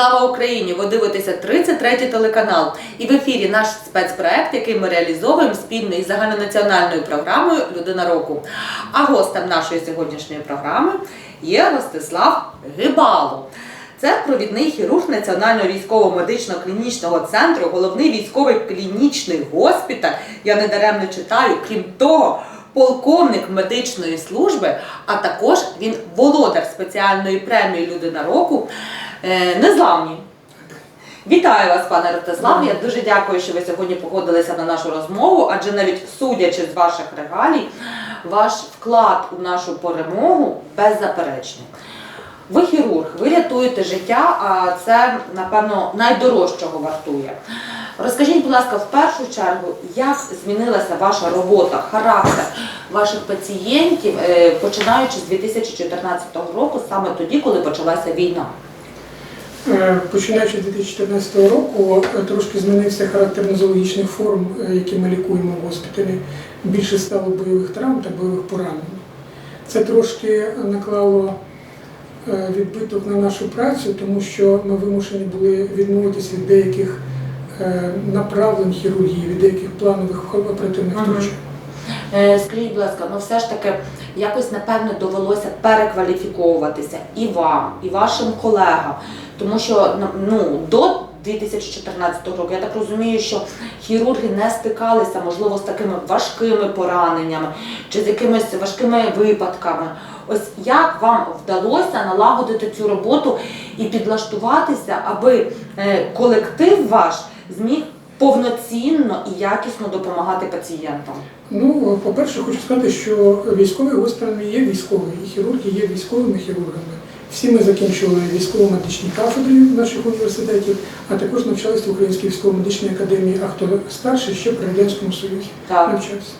Слава Україні! Ви дивитеся 33-й телеканал. І в ефірі наш спецпроект, який ми реалізовуємо спільно із загальнонаціональною програмою Людина року. А гостем нашої сьогоднішньої програми є Ростислав Гибало. Це провідний хірург Національного військово-медичного клінічного центру, головний військовий клінічний госпіталь. Я не даремно читаю. Крім того, полковник медичної служби, а також він володар спеціальної премії Людина року Незламні. Вітаю вас, пане Ростислав. Я дуже дякую, що ви сьогодні погодилися на нашу розмову, адже навіть судячи з ваших регалій, ваш вклад у нашу перемогу беззаперечний. Ви хірург, ви рятуєте життя, а це, напевно, найдорожчого вартує. Розкажіть, будь ласка, в першу чергу, як змінилася ваша робота, характер ваших пацієнтів, е, починаючи з 2014 року, саме тоді, коли почалася війна? Е, Починаючи з 2014 року, е, трошки змінився характер нозологічних форм, е, які ми лікуємо в госпіталі. Більше стало бойових травм та бойових поранень. Це трошки наклало відбиток на нашу працю, тому що ми вимушені були відмовитися від деяких направлень хірургії, від деяких планових оперативних втручань. Скажіть, будь ласка, ну все ж таки якось напевно довелося перекваліфіковуватися і вам, і вашим колегам, тому що ну до 2014 року я так розумію, що хірурги не стикалися, можливо, з такими важкими пораненнями чи з якимись важкими випадками. Ось як вам вдалося налагодити цю роботу і підлаштуватися, аби е, колектив ваш зміг повноцінно і якісно допомагати пацієнтам? Ну, по-перше, хочу сказати, що військовий госпіталь є військовий, і хірурги є військовими хірургами. Всі ми закінчили військово-медичні кафедри наших університетів, а також навчалися в Українській військово-медичній академії, а хто старший ще при Радянському Союзі Так. навчався.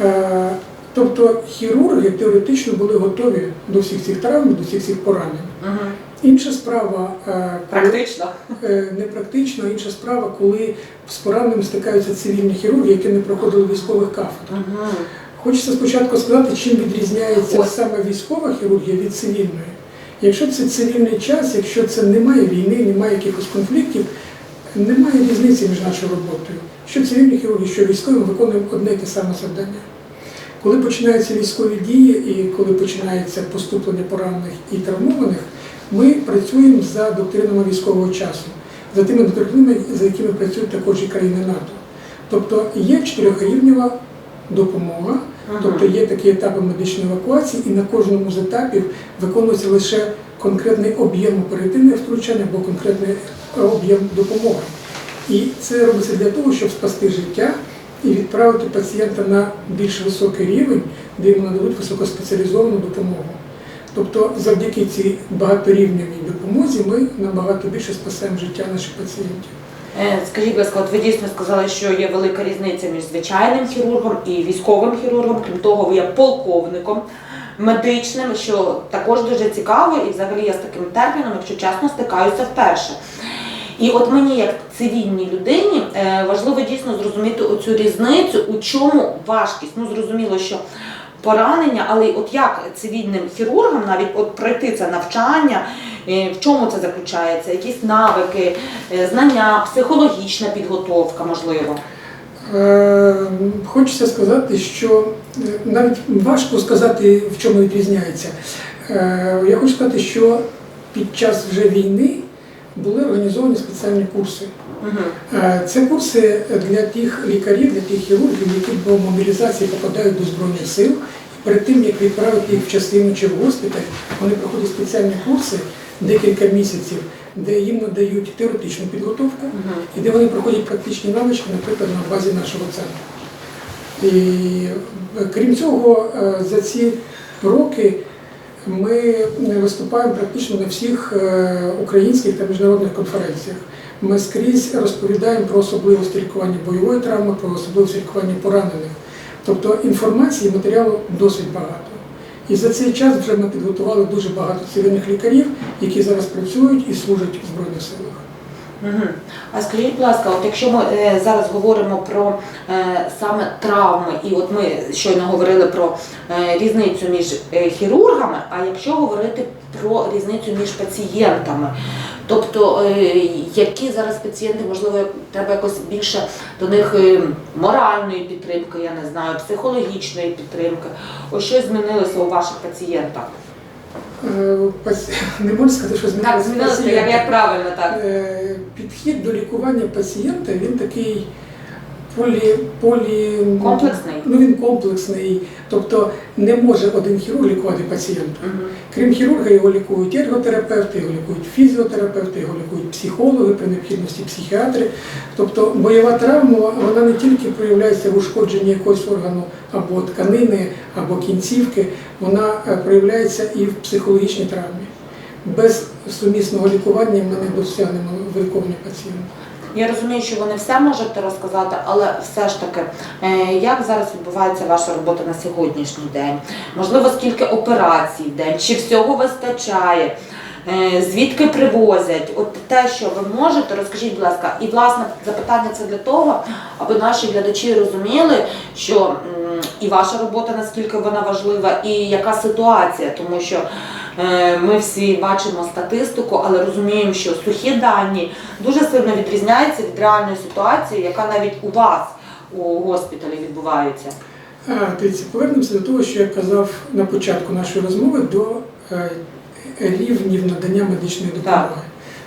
Е, Тобто хірурги теоретично були готові до всіх цих травм, до всіх цих поранень. Угу. Інша справа е, Практично. Е, інша справа, коли з пораненими стикаються цивільні хірурги, які не проходили військових кафедр. Угу. Хочеться спочатку сказати, чим відрізняється Ось. саме військова хірургія від цивільної. Якщо це цивільний час, якщо це немає війни, немає якихось конфліктів, немає різниці між нашою роботою. Що цивільні хірурги, що військові, виконуємо одне і те саме завдання. Коли починаються військові дії і коли починається поступлення поранених і травмованих, ми працюємо за доктринами військового часу, за тими доктринами, за якими працюють також і країни НАТО. Тобто є чотирьохрівнева допомога, Ага. тобто є такі етапи медичної евакуації, і на кожному з етапів виконується лише конкретний об'єм оперативних втручань або конкретний е, об'єм допомоги. І це робиться для того, щоб спасти життя і відправити пацієнта на більш високий рівень, де йому нададуть високоспеціалізовану допомогу. Тобто завдяки цій багаторівневій допомозі ми набагато більше спасаємо життя наших пацієнтів. Е, Скажіть, будь ласка, от ви дійсно сказали, що є велика різниця між звичайним хірургом і військовим хірургом. Крім того, ви є полковником медичним, що також дуже цікаво, і взагалі я з таким терміном, якщо чесно, стикаюся вперше. І от мені, як цивільній людині, е, важливо дійсно зрозуміти оцю різницю, у чому важкість. Ну зрозуміло, що поранення, але от як цивільним хірургам навіть от пройти це навчання, е, в чому це заключається? Якісь навики, е, знання, психологічна підготовка, можливо. Е, Хочеться сказати, що навіть важко сказати, в чому відрізняється. Я хочу сказати, що під час вже війни були організовані спеціальні курси. Е, Це курси для тих лікарів, для тих хірургів, які по мобілізації попадають до Збройних сил. Перед тим, як відправити їх в частину чи в госпіталь, вони проходять спеціальні курси декілька місяців, де їм надають теоретичну підготовку і де вони проходять практичні навички, наприклад, на базі нашого центру. І е, крім цього, е, за ці роки ми виступаємо практично на всіх е, українських та міжнародних конференціях. Ми скрізь розповідаємо про особливості лікування бойової травми, про особливості лікування поранених. Тобто інформації, матеріалу досить багато. І за цей час вже ми підготували дуже багато цивільних лікарів, які зараз працюють і служать у Збройних силах. А скажіть, будь ласка, от якщо ми е, зараз говоримо про е, саме травми, і от ми щойно говорили про е, різницю між е, хірургами, а якщо говорити про різницю між пацієнтами, Тобто, е, які зараз пацієнти, можливо, треба якось більше до них е, моральної підтримки, я не знаю, психологічної підтримки. Ось що змінилося у ваших пацієнтах? Е, Не можу сказати, що Так, змінилося змінилося, як, як правильно так. Е, Підхід до лікування пацієнта він такий полі, полі Комплексний. Ну він комплексний. Тобто не може один хірург лікувати пацієнта. Крім хірурга, його лікують ерготерапевти, його лікують фізіотерапевти, його лікують психологи при необхідності психіатри. Тобто бойова травма вона не тільки проявляється в ушкодженні якогось органу або тканини, або кінцівки, вона е, проявляється і в психологічній травмі. Без сумісного лікування ми не досягнемо виліковання пацієнта. Я розумію, що ви не все можете розказати, але все ж таки, е, як зараз відбувається ваша робота на сьогоднішній день? Можливо, скільки операцій в день, чи всього вистачає? Е, Звідки привозять? От те, що ви можете, розкажіть, будь ласка, і власне запитання це для того, аби наші глядачі розуміли, що і ваша робота наскільки вона важлива, і яка ситуація, тому що ми всі бачимо статистику, але розуміємо, що сухі дані дуже сильно відрізняються від реальної ситуації, яка навіть у вас у госпіталі відбувається. Дивіться, повернемося до того, що я казав на початку нашої розмови до е, рівнів надання медичної допомоги. Так.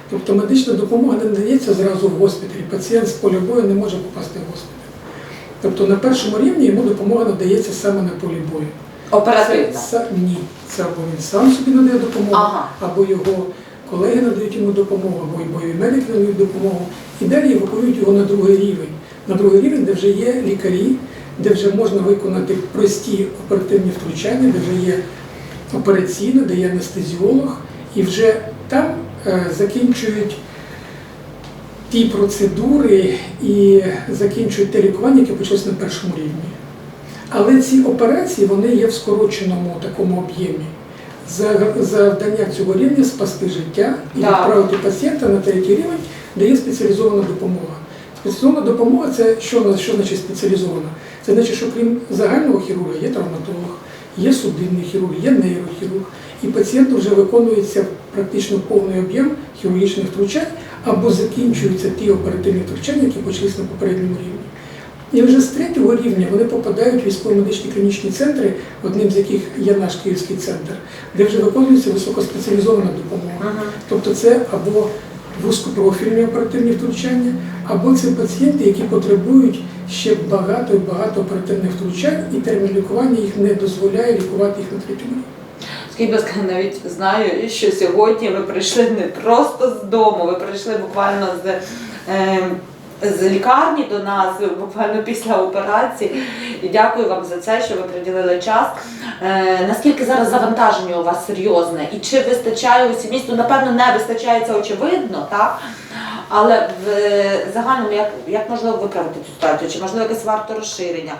Тобто медична допомога не надається зразу в госпіталі. Пацієнт з поля бою не може попасти в госпіталь. Тобто на першому рівні йому допомога надається саме на полі бою. Оперативно. Це, ні, це або він сам собі надає допомогу, Ага. або його колеги надають йому допомогу, або й бойові медики надають допомогу. І далі евакуюють його на другий рівень. На другий рівень, де вже є лікарі, де вже можна виконати прості оперативні втручання, де вже є операційна, де є анестезіолог, і вже там е, закінчують ті процедури і закінчують те лікування, яке почалось на першому рівні. Але ці операції вони є в скороченому такому об'ємі. За- Завдання цього рівня спасти життя і відправити пацієнта на третій рівень, де є спеціалізована допомога. Спеціалізована допомога це що, що значить спеціалізована? Це значить, що крім загального хірурга є травматолог, є судинний хірург, є нейрохірург, і пацієнту вже виконується практично повний об'єм хірургічних втручань або закінчуються ті оперативні втручання, які почалися на попередньому рівні. І вже з третього рівня вони попадають в військово-медичні клінічні центри, одним з яких є наш Київський центр, де вже виконується високоспеціалізована допомога. Ага. Тобто це або вузькопрофільні оперативні втручання, або це пацієнти, які потребують ще багато і багато оперативних втручань, і термін лікування їх не дозволяє лікувати їх на третьому рівні. Скажіть, будь ласка, навіть знаю, що сьогодні ви прийшли не просто з дому, ви прийшли буквально з, е, з лікарні до нас, буквально після операції. І дякую вам за це, що ви приділили час. Е, наскільки зараз завантаження у вас серйозне? І чи вистачає усі місту? Напевно, не вистачає це очевидно, так? Але в е, загальному, як, як можливо виправити цю ситуацію? Чи можливо якесь варто розширення?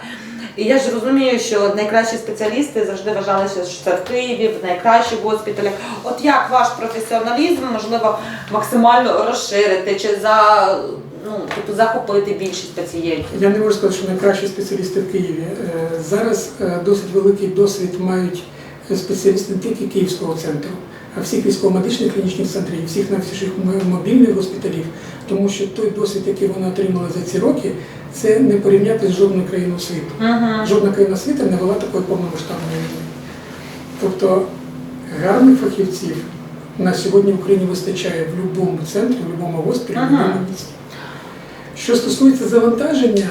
І я ж розумію, що найкращі спеціалісти завжди вважалися, що це в Києві, в найкращих госпіталях. От як ваш професіоналізм можливо максимально розширити чи за ну типу захопити більшість пацієнтів? Я не можу сказати, що найкращі спеціалісти в Києві. Е, Зараз е, досить великий досвід мають спеціалісти не тільки Київського центру, а всіх військово-медичних клінічних центрів, всіх м- мобільних госпіталів, тому що той досвід, який вони отримали за ці роки, це не порівняти з жодною країною світу. Угу. Жодна країна світу не вела такої повномасштабної війни. Тобто гарних фахівців на сьогодні в Україні вистачає в будь-якому центрі, в будь-якому госпіталі, в Ага. будь-якому місті. Що стосується завантаження,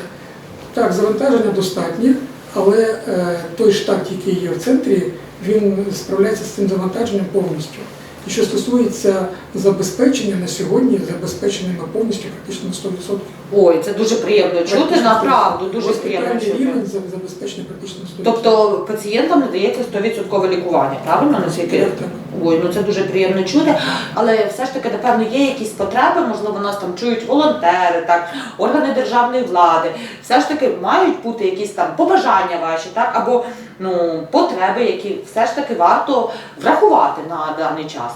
так, завантаження достатнє, але е, той штат, який є в центрі, він справляється з цим завантаженням повністю. І що стосується забезпечення на сьогодні, забезпечення ми повністю практично на 100%. Ой, це дуже приємно чути. Практично Направду дуже приємно чути. рівень за- забезпечений практично на 100%. Тобто пацієнтам надається 100% лікування, правильно? Наскільки Так, так. ой, ну це дуже приємно чути. Але все ж таки, напевно, є якісь потреби, можливо, нас там чують волонтери, так, органи державної влади. Все ж таки мають бути якісь там побажання ваші, так, або ну, потреби, які все ж таки варто врахувати на даний час.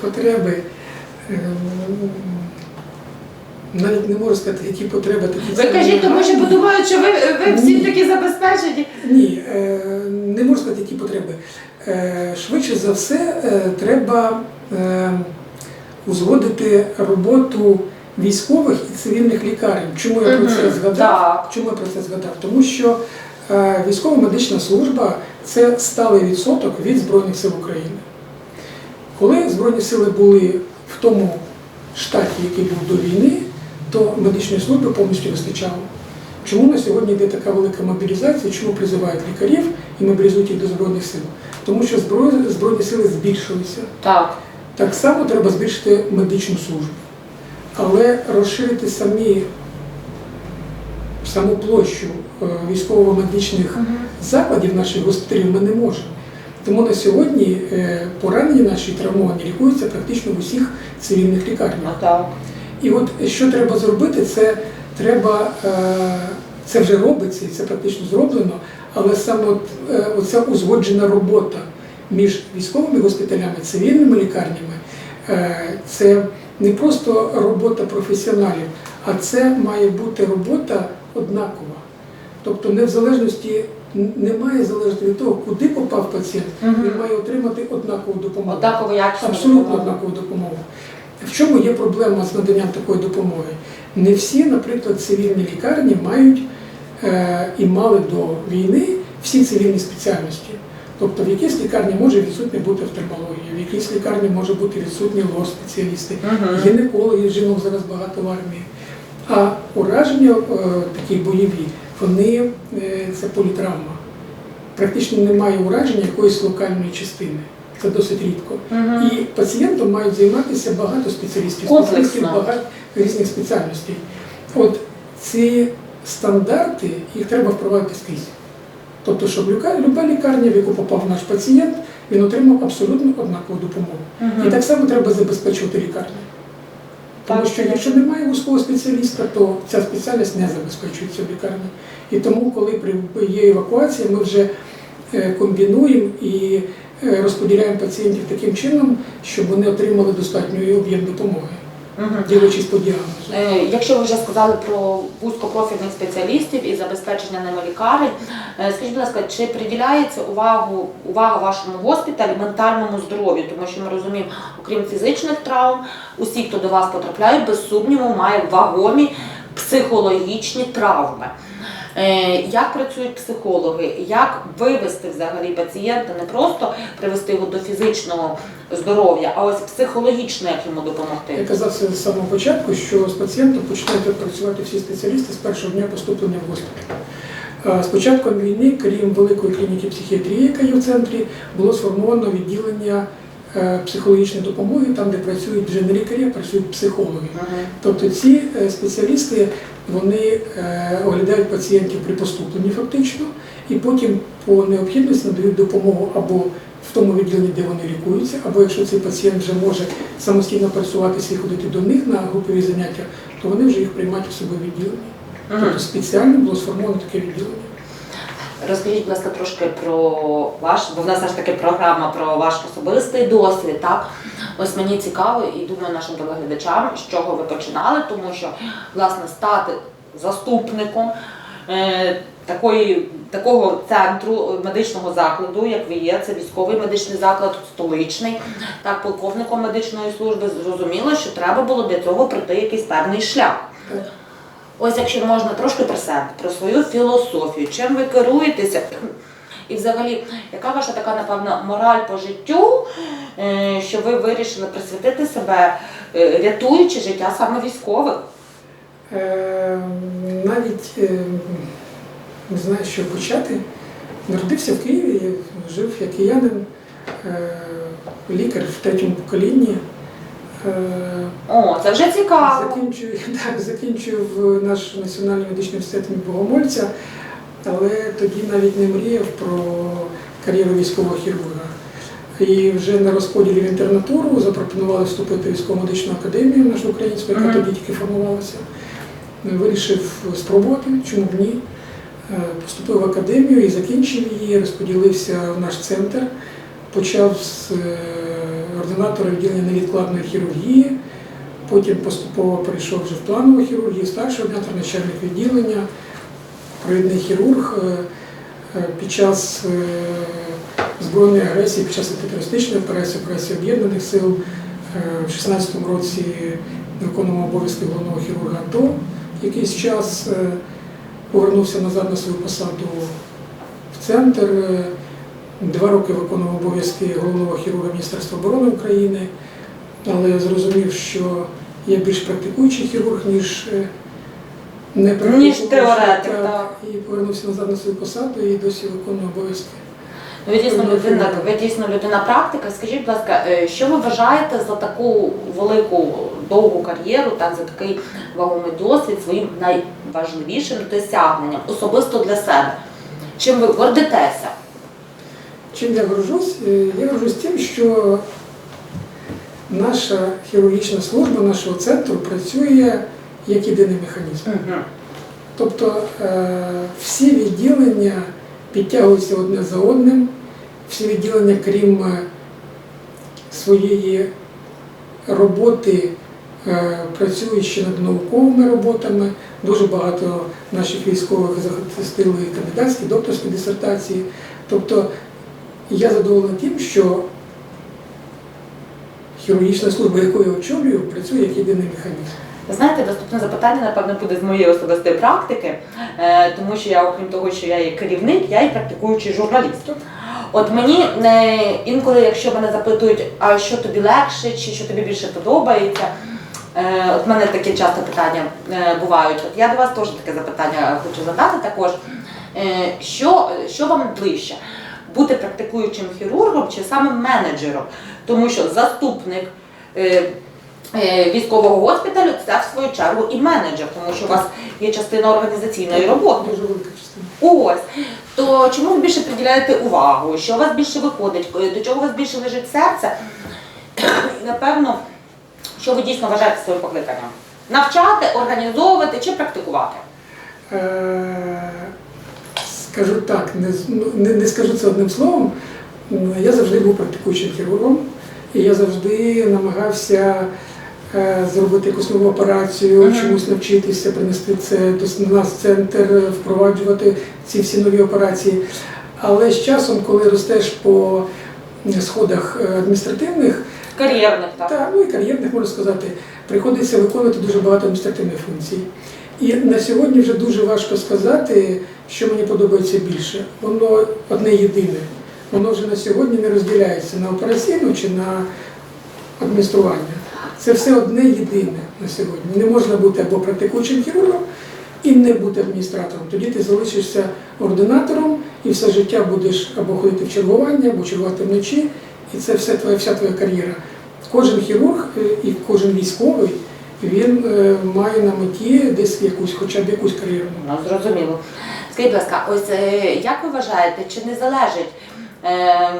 Потреби. е, Навіть не можу сказати, які потреби такі. Ви кажіть, тому що подумають, що ви, ви всі Ні. такі забезпечені. Ні, е, не можу сказати, які потреби. Е, Швидше за все, е, треба узгодити роботу військових і цивільних лікарень. Чому я про це згадав? так. Чому я про це згадав? Тому що е, військова медична служба це сталий відсоток від Збройних сил України. Коли Збройні сили були в тому штаті, який був до війни, то медичної служби повністю вистачало. Чому на сьогодні йде така велика мобілізація? Чому призивають лікарів і мобілізують їх до Збройних сил? Тому що зброї, Збройні сили збільшилися. Так. Так само треба збільшити медичну службу. Але розширити самі, саму площу е, військово-медичних закладів наших госпіталів ми не можемо. Тому на сьогодні е, поранені наші травмовані лікуються практично в усіх цивільних лікарнях. І от що треба зробити, це треба, е, це вже робиться і це практично зроблено, але саме от, оця узгоджена робота між військовими госпіталями, цивільними лікарнями, це не просто робота професіоналів, а це має бути робота однакова. Тобто не в залежності, немає залежності від того, куди попав пацієнт, Мгм. він має отримати однакову допомогу. Однаково якісну Абсолютно допомогу. однакову допомогу. В чому є проблема з наданням такої допомоги? Не всі, наприклад, цивільні лікарні мають е, і мали до війни всі цивільні спеціальності. Тобто в якійсь лікарні може відсутня бути офтальмологія, в якійсь лікарні може бути відсутні лор-спеціалісти, Мгм. гінекологи, жінок зараз багато в армії. А ураження е, такі бойові, вони е, це політравма. Практично немає ураження якоїсь локальної частини. Це досить рідко. Мгм. І пацієнтом мають займатися багато спеціалістів, спеціалістів багато різних спеціальностей. От ці стандарти їх треба впровадити скрізь. Тобто, щоб люка- люба лікарня, в яку попав наш пацієнт, він отримав абсолютно однакову допомогу. Мгм. І так само треба забезпечувати лікарню. Тому що якщо немає вузького спеціаліста, то ця спеціальність не забезпечується в лікарні. І тому, коли є евакуація, ми вже е, комбінуємо і е, розподіляємо пацієнтів таким чином, щоб вони отримали достатньо об'єм допомоги, Мгм. дивлячись по діагнозу. Е, Якщо ви вже сказали про вузькопрофільних спеціалістів і забезпечення ними лікарень, е, скажіть, будь ласка, чи приділяється увагу увага вашому госпіталі ментальному здоров'ю? Тому що ми розуміємо, окрім фізичних травм, усі, хто до вас потрапляють, без сумніву, мають вагомі психологічні травми. Е, Як працюють психологи? Як вивести взагалі пацієнта, не просто привести його до фізичного здоров'я, а ось психологічно як йому допомогти? Я казав з самого початку, що з пацієнтом починають працювати всі спеціалісти з першого дня поступлення в госпіталь. Е, З початком війни, крім великої клініки психіатрії, яка є в центрі, було сформовано відділення е, психологічної допомоги, там, де працюють вже не лікарі, а працюють психологи. Мгм. Тобто ці спеціалісти вони е, оглядають пацієнтів при поступленні фактично, і потім по необхідності надають допомогу або в тому відділенні, де вони лікуються, або якщо цей пацієнт вже може самостійно працюватися і ходити до них на групові заняття, то вони вже їх приймають у себе відділення. Тобто спеціально було сформовано таке відділення. Розкажіть, будь ласка, трошки про ваш, бо в нас ж таки програма про ваш особистий досвід, так? Ось мені цікаво і думаю нашим телеглядачам, з чого ви починали, тому що власне стати заступником е, такої, такого центру медичного закладу, як ви є, це військовий медичний заклад, столичний, так, полковником медичної служби, зрозуміло, що треба було для цього пройти якийсь певний шлях. Ось якщо можна трошки про себе, про свою філософію, чим ви керуєтеся? І взагалі, яка ваша така, напевно, мораль по життю, е, що ви вирішили присвятити себе, е, рятуючи життя саме військових? Е, навіть не знаю, що почати. Народився в Києві, жив як киянин, лікар в третьому поколінні. Е, О, це вже цікаво. Закінчую, так, закінчив наш національний медичний університет Богомольця, але тоді навіть не мріяв про кар'єру військового хірурга. І вже на розподілі в інтернатуру запропонували вступити в військово медичну академію нашу українську, яка тоді тільки формувалася. Вирішив спробувати, чому б ні. Е, Поступив в академію і закінчив її, розподілився в наш центр, почав з е, ординатора відділення невідкладної хірургії, потім поступово перейшов вже в планову хірургію, старший ординатор, начальник відділення, провідний хірург. Е, е, Під час е, збройної агресії під час антитерористичної операції, операції Об'єднаних сил. В 16-му році виконував обов'язки головного хірурга АТО. Якийсь час повернувся назад на свою посаду в центр. Два роки виконував обов'язки головного хірурга Міністерства оборони України, але я зрозумів, що я більш практикуючий хірург, ніж е, не практикуючий. теоретик, так. І повернувся назад на свою посаду і досі виконую обов'язки. Ну, ви дійсно людина, ви дійсно людина практика. Скажіть, будь ласка, е, що ви вважаєте за таку велику довгу кар'єру, так за такий вагомий досвід своїм найважливішим досягненням особисто для себе? Чим ви гордитеся? Чим я горжусь? Е, Я горжусь тим, що наша хірургічна служба нашого центру працює як єдиний механізм. Тобто е, всі відділення підтягуються одне за одним, всі відділення, крім е, своєї роботи, працюють ще над науковими роботами. Дуже багато наших військових захистили кандидатські, докторські дисертації. Тобто я задоволений тим, що хірургічна служба, яку я очолюю, працює як єдиний механізм. Ви знаєте, наступне запитання, напевно, буде з моєї особистої практики, е, тому що я, окрім того, що я є керівник, я і практикуючий журналіст. От мені е, інколи, якщо мене запитують, а що тобі легше, чи що тобі більше подобається, е, от в мене такі часто питання бувають. От я до вас теж таке запитання хочу задати також. Що, що вам ближче? Бути практикуючим хірургом чи саме менеджером? Тому що заступник е, е, військового госпіталю це в свою чергу і менеджер, тому що у вас є частина організаційної роботи. Ось. То чому ви більше приділяєте увагу? Що у вас більше виходить? До чого у вас більше лежить серце? І, напевно, що ви дійсно вважаєте своїм покликанням? Навчати, організовувати чи практикувати? Скажу так, не, ну, не, не скажу це одним словом. Я завжди був практикуючим хірургом, і я завжди намагався е, зробити якусь нову операцію, Мгм. чомусь навчитися, принести це до нас в центр, впроваджувати ці всі нові операції. Але з часом, коли ростеш по сходах е, адміністративних, Кар'єрних, так? та, ну і кар'єрних можна сказати, приходиться виконувати дуже багато адміністративних функцій. І на сьогодні вже дуже важко сказати, що мені подобається більше. Воно одне єдине. Воно вже на сьогодні не розділяється на операційну чи на адміністрування. Це все одне єдине на сьогодні. Не можна бути або практикуючим хірургом і не бути адміністратором. Тоді ти залишишся ординатором і все життя будеш або ходити в чергування, або чергувати вночі, і це все твоя, вся твоя кар'єра. Кожен хірург е, і кожен військовий він е, має на меті десь якусь, хоча б якусь кар'єру. Ну, зрозуміло. Скажіть, будь ласка, ось е, як ви вважаєте, чи не залежить е,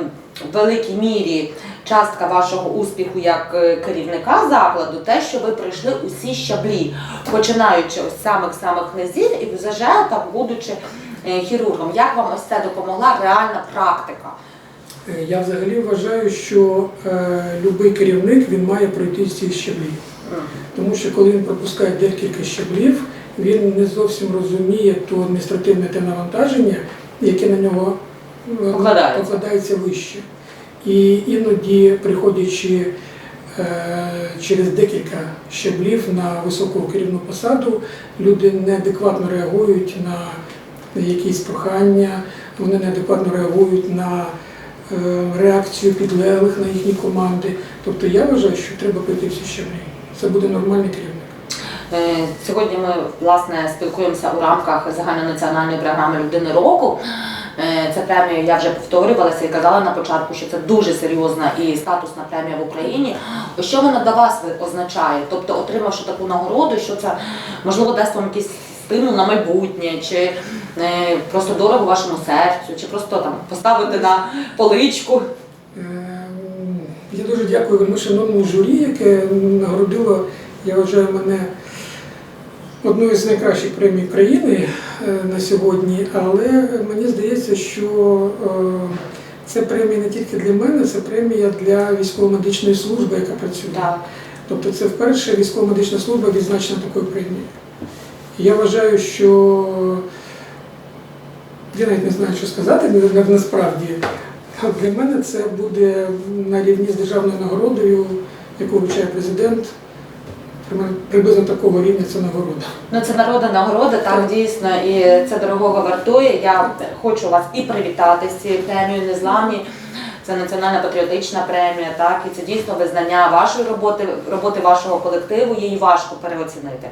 в великій мірі частка вашого успіху як е, керівника закладу, те, що ви пройшли усі щаблі, починаючи ось з самих-самих низів і вже там, будучи е, хірургом, як вам ось це допомогла реальна практика? Е, Я взагалі вважаю, що е, будь-який керівник він має пройти ці щаблі. Тому що коли він пропускає декілька щаблів, він не зовсім розуміє то адміністративне те навантаження, яке на нього е, Покладається. покладається вище. І іноді, приходячи е, через декілька щаблів на високу керівну посаду, люди неадекватно реагують на якісь прохання, вони неадекватно реагують на е, реакцію підлеглих на їхні команди. Тобто я вважаю, що треба пройти всі щаблі. Це буде нормальний керівник. Е, Сьогодні ми власне спілкуємося у рамках загальнонаціональної програми Людини року. Е, Ця премія я вже повторювалася і казала на початку, що це дуже серйозна і статусна премія в Україні. Що вона для вас означає? Тобто, отримавши таку нагороду, що це можливо дасть вам якийсь стимул на майбутнє, чи е, просто дорого вашому серцю, чи просто там поставити на поличку. Я дуже дякую вельми шановному журі, яке нагородило, я вважаю, мене одною з найкращих премій країни е, на сьогодні. Але мені здається, що е, це премія не тільки для мене, це премія для військово-медичної служби, яка працює. Так. Тобто це вперше військово-медична служба відзначена такою премією. Я вважаю, що я навіть не знаю, що сказати на- насправді. Для мене це буде на рівні з державною нагородою, яку вручає президент. Приблизно такого рівня це нагорода. Ну, це народна нагорода, так Так. дійсно, і це дорогого вартує. Я хочу вас і привітати з цією премією Незламні. Це національна патріотична премія, так і це дійсно визнання вашої роботи, роботи вашого колективу. Її важко переоцінити.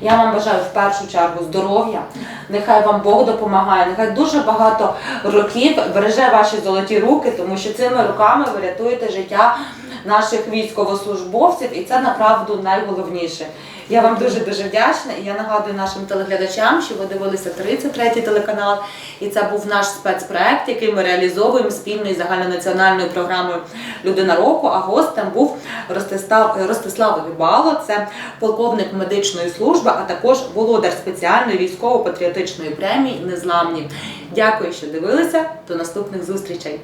Я вам бажаю в першу чергу здоров'я. Нехай вам Бог допомагає. Нехай дуже багато років береже ваші золоті руки, тому що цими руками ви рятуєте життя наших військовослужбовців, і це направду найголовніше. Я вам дуже дуже вдячна. І я нагадую нашим телеглядачам, що ви дивилися 33-й телеканал. І це був наш спецпроект, який ми реалізовуємо спільно із загальнонаціональною програмою Людина року. А гостем був Ростислав, Ростислав Гибало, це полковник медичної служби, а також володар спеціальної військово-патріотичної премії Незламні. Дякую, що дивилися. До наступних зустрічей.